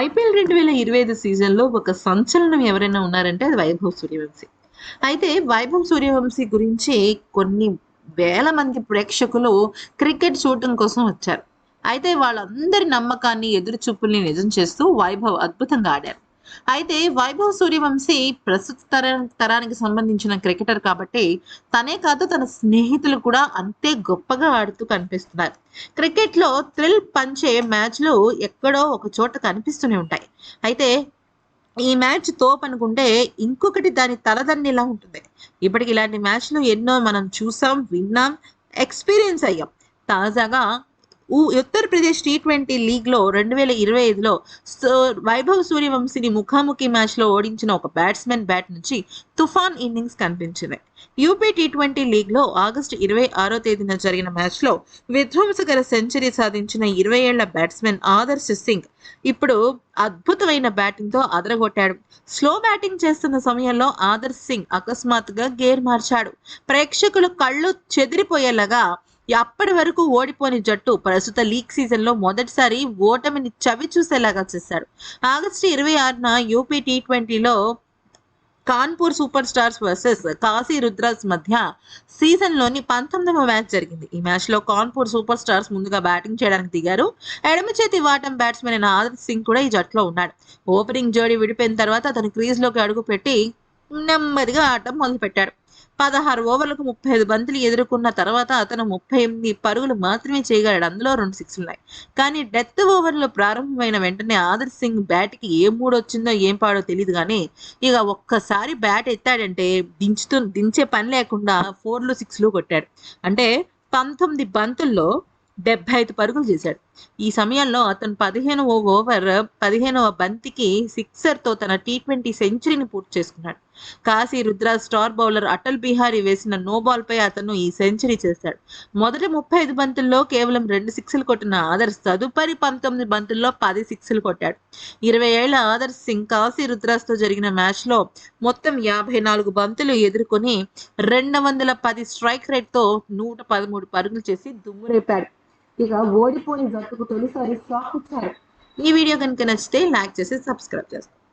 IPL రెండు వేల ఇరవై ఐదు సీజన్లో ఒక సంచలనం ఎవరైనా ఉన్నారంటే అది వైభవ్ సూర్యవంశీ. అయితే వైభవ్ సూర్యవంశీ గురించి కొన్ని వేల మంది ప్రేక్షకులు క్రికెట్ చూడటం కోసం వచ్చారు. అయితే వాళ్ళందరి నమ్మకాన్ని ఎదురు చూపుల్ని నిజం చేస్తూ వైభవ్ అద్భుతంగా ఆడారు. అయితే వైభవ్ సూర్యవంశీ ప్రస్తుత తర తరానికి సంబంధించిన క్రికెటర్ కాబట్టి తనే కాదు తన స్నేహితులు కూడా అంతే గొప్పగా ఆడుతూ కనిపిస్తున్నారు. క్రికెట్లో థ్రిల్ పంచే మ్యాచ్లు ఎక్కడో ఒక చోట కనిపిస్తూనే ఉంటాయి. అయితే ఈ మ్యాచ్ తోపు అనుకుంటే ఇంకొకటి దాని తలదన్నిలా ఉంటుంది. ఇప్పటికి ఇలాంటి మ్యాచ్లు ఎన్నో మనం చూసాం విన్నాం ఎక్స్పీరియన్స్ అయ్యాం. తాజాగా ఉత్తరప్రదేశ్ టీ ట్వంటీ లీగ్లో రెండు వేల ఇరవై ఐదులో వైభవ్ సూర్యవంశిని ముఖాముఖి మ్యాచ్లో ఓడించిన ఒక బ్యాట్స్మెన్ బ్యాట్ నుంచి తుఫాన్ ఇన్నింగ్స్ కనిపించింది. యూపీ టీ ట్వంటీ లీగ్లో ఆగస్టు ఇరవై ఆరో తేదీన జరిగిన మ్యాచ్లో విధ్వంసకర సెంచరీ సాధించిన ఇరవై ఏళ్ళ బ్యాట్స్మెన్ ఆదర్శ్ సింగ్ ఇప్పుడు అద్భుతమైన బ్యాటింగ్తో అదరగొట్టాడు. స్లో బ్యాటింగ్ చేస్తున్న సమయంలో ఆదర్శ్ సింగ్ అకస్మాత్తుగా గేర్ మార్చాడు. ప్రేక్షకులు కళ్ళు చెదిరిపోయేలాగా అప్పటి వరకు ఓడిపోని జట్టు ప్రస్తుత లీగ్ సీజన్లో మొదటిసారి ఓటమిని చవి చూసేలాగా చేశాడు. ఆగస్టు ఇరవై ఆరున యూపీ టీ ట్వంటీలో Kanpur super stars versus Kashi Rudras మధ్య సీజన్లోని పంతొమ్మిదవ మ్యాచ్ జరిగింది. ఈ మ్యాచ్లో కాన్పూర్ సూపర్ స్టార్స్ ముందుగా బ్యాటింగ్ చేయడానికి దిగారు. ఎడమ చేతి వాటం బ్యాట్స్మెన్ అయిన ఆదిత్య సింగ్ కూడా ఈ జట్టులో ఉన్నాడు. ఓపెనింగ్ జోడీ విడిపోయిన తర్వాత అతను క్రీజ్లోకి అడుగుపెట్టి నెమ్మదిగా ఆటం మొదలుపెట్టాడు. పదహారు ఓవర్లకు ముప్పై ఐదు బంతులు ఎదుర్కొన్న తర్వాత అతను ముప్పై ఎనిమిది పరుగులు మాత్రమే చేయగలడు. అందులో రెండు సిక్స్ ఉన్నాయి. కానీ డెత్ ఓవర్లో ప్రారంభమైన వెంటనే ఆదర్ సింగ్ బ్యాట్కి ఏ మూడు వచ్చిందో ఏం పాడో తెలియదు కానీ ఇక ఒక్కసారి బ్యాట్ ఎత్తాడంటే దించుతూ దించే పని లేకుండా ఫోర్లు సిక్స్లు కొట్టాడు. అంటే పంతొమ్మిది బంతుల్లో డెబ్బై ఐదు పరుగులు చేశాడు. ఈ సమయంలో అతను పదిహేనవ ఓవర్ పదిహేనవ బంతికి సిక్సర్తో తన టీ ట్వంటీ సెంచరీని పూర్తి చేసుకున్నాడు. కాశీ రుద్రా స్టార్ బౌలర్ అటల్ బిహారీ వేసిన నో బాల్ పై అతను ఈ సెంచరీ చేశాడు. మొదటి ముప్పై ఐదు బంతుల్లో కేవలం రెండు సిక్స్లు కొట్టిన ఆదర్శ్ తదుపరి పంతొమ్మిది బంతుల్లో పది సిక్స్లు కొట్టాడు. ఇరవై ఏళ్ళ ఆదర్శ్ సింగ్ కాశీ రుద్రాస్తో జరిగిన మ్యాచ్లో మొత్తం యాభై నాలుగు బంతులు ఎదుర్కొని రెండు వందల పది స్ట్రైక్ రేట్తో నూట పదమూడు పరుగులు చేసి దుమ్మురేపాడు ఇక ఓడిపోయిన జట్టుకు తొలిసారి షాక్ ఇచ్చారు ఈ వీడియో కనుక నచ్చితే లైక్ చేసి సబ్స్క్రైబ్ చేస్తారు